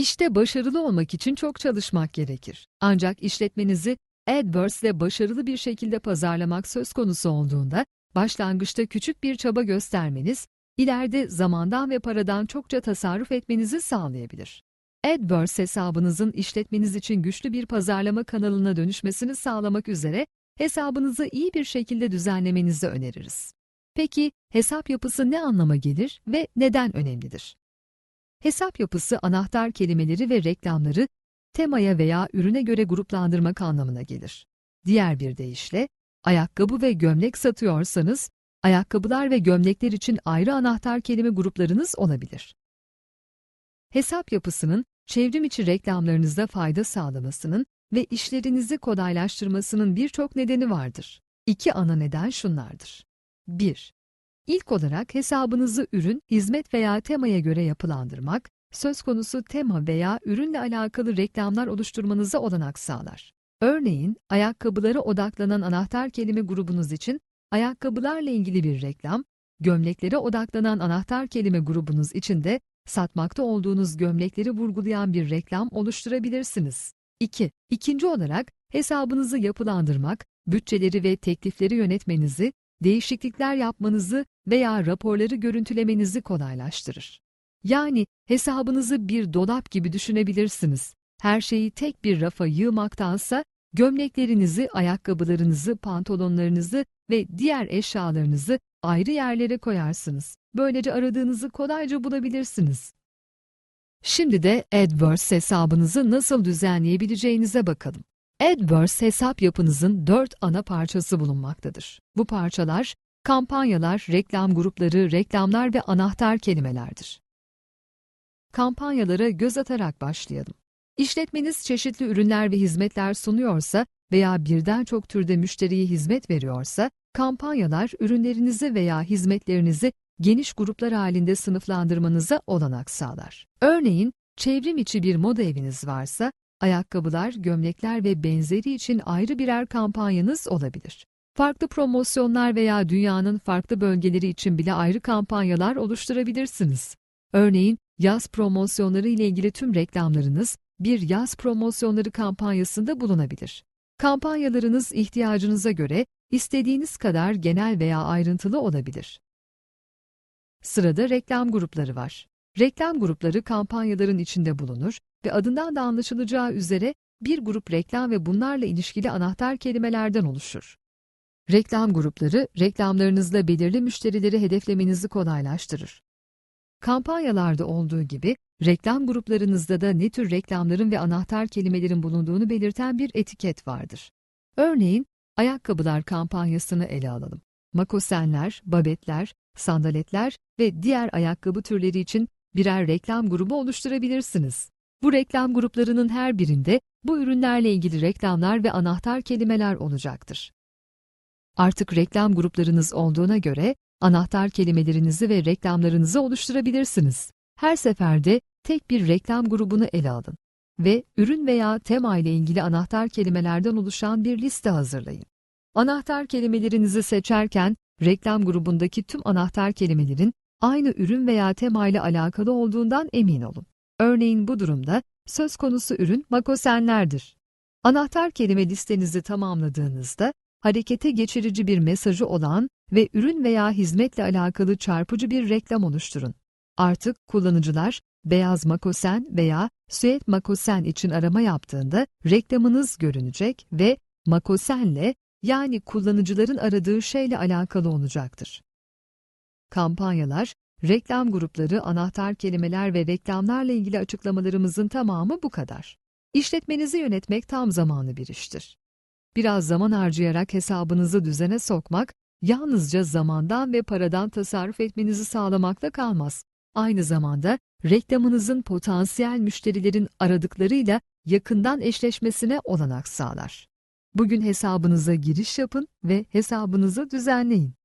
İşte başarılı olmak için çok çalışmak gerekir. Ancak işletmenizi AdWords ile başarılı bir şekilde pazarlamak söz konusu olduğunda, başlangıçta küçük bir çaba göstermeniz, ileride zamandan ve paradan çokça tasarruf etmenizi sağlayabilir. AdWords hesabınızın işletmeniz için güçlü bir pazarlama kanalına dönüşmesini sağlamak üzere hesabınızı iyi bir şekilde düzenlemenizi öneririz. Peki hesap yapısı ne anlama gelir ve neden önemlidir? Hesap yapısı anahtar kelimeleri ve reklamları temaya veya ürüne göre gruplandırmak anlamına gelir. Diğer bir deyişle, ayakkabı ve gömlek satıyorsanız, ayakkabılar ve gömlekler için ayrı anahtar kelime gruplarınız olabilir. Hesap yapısının çevrim içi reklamlarınızda fayda sağlamasının ve işlerinizi kolaylaştırmasının birçok nedeni vardır. İki ana neden şunlardır. 1. İlk olarak hesabınızı ürün, hizmet veya temaya göre yapılandırmak, söz konusu tema veya ürünle alakalı reklamlar oluşturmanıza olanak sağlar. Örneğin, ayakkabılara odaklanan anahtar kelime grubunuz için ayakkabılarla ilgili bir reklam, gömleklere odaklanan anahtar kelime grubunuz için de satmakta olduğunuz gömlekleri vurgulayan bir reklam oluşturabilirsiniz. 2. İkinci olarak hesabınızı yapılandırmak, bütçeleri ve teklifleri yönetmenizi, değişiklikler yapmanızı veya raporları görüntülemenizi kolaylaştırır. Yani hesabınızı bir dolap gibi düşünebilirsiniz. Her şeyi tek bir rafa yığmaktansa gömleklerinizi, ayakkabılarınızı, pantolonlarınızı ve diğer eşyalarınızı ayrı yerlere koyarsınız. Böylece aradığınızı kolayca bulabilirsiniz. Şimdi de AdWords hesabınızı nasıl düzenleyebileceğinize bakalım. AdWords hesap yapınızın dört ana parçası bulunmaktadır. Bu parçalar, kampanyalar, reklam grupları, reklamlar ve anahtar kelimelerdir. Kampanyalara göz atarak başlayalım. İşletmeniz çeşitli ürünler ve hizmetler sunuyorsa veya birden çok türde müşteriye hizmet veriyorsa, kampanyalar ürünlerinizi veya hizmetlerinizi geniş gruplar halinde sınıflandırmanıza olanak sağlar. Örneğin, çevrim içi bir moda eviniz varsa, ayakkabılar, gömlekler ve benzeri için ayrı birer kampanyanız olabilir. Farklı promosyonlar veya dünyanın farklı bölgeleri için bile ayrı kampanyalar oluşturabilirsiniz. Örneğin, yaz promosyonları ile ilgili tüm reklamlarınız bir yaz promosyonları kampanyasında bulunabilir. Kampanyalarınız ihtiyacınıza göre istediğiniz kadar genel veya ayrıntılı olabilir. Sırada reklam grupları var. Reklam grupları kampanyaların içinde bulunur ve adından da anlaşılacağı üzere bir grup reklam ve bunlarla ilişkili anahtar kelimelerden oluşur. Reklam grupları, reklamlarınızla belirli müşterileri hedeflemenizi kolaylaştırır. Kampanyalarda olduğu gibi, reklam gruplarınızda da ne tür reklamların ve anahtar kelimelerin bulunduğunu belirten bir etiket vardır. Örneğin, ayakkabılar kampanyasını ele alalım. Makosenler, babetler, sandaletler ve diğer ayakkabı türleri için birer reklam grubu oluşturabilirsiniz. Bu reklam gruplarının her birinde bu ürünlerle ilgili reklamlar ve anahtar kelimeler olacaktır. Artık reklam gruplarınız olduğuna göre anahtar kelimelerinizi ve reklamlarınızı oluşturabilirsiniz. Her seferde tek bir reklam grubunu ele alın ve ürün veya tema ile ilgili anahtar kelimelerden oluşan bir liste hazırlayın. Anahtar kelimelerinizi seçerken reklam grubundaki tüm anahtar kelimelerin aynı ürün veya tema ile alakalı olduğundan emin olun. Örneğin bu durumda söz konusu ürün makosenlerdir. Anahtar kelime listenizi tamamladığınızda harekete geçirici bir mesajı olan ve ürün veya hizmetle alakalı çarpıcı bir reklam oluşturun. Artık kullanıcılar beyaz makosen veya süet makosen için arama yaptığında reklamınız görünecek ve makosenle yani kullanıcıların aradığı şeyle alakalı olacaktır. Kampanyalar, reklam grupları, anahtar kelimeler ve reklamlarla ilgili açıklamalarımızın tamamı bu kadar. İşletmenizi yönetmek tam zamanlı bir iştir. Biraz zaman harcayarak hesabınızı düzene sokmak, yalnızca zamandan ve paradan tasarruf etmenizi sağlamakla kalmaz. Aynı zamanda reklamınızın potansiyel müşterilerin aradıklarıyla yakından eşleşmesine olanak sağlar. Bugün hesabınıza giriş yapın ve hesabınızı düzenleyin.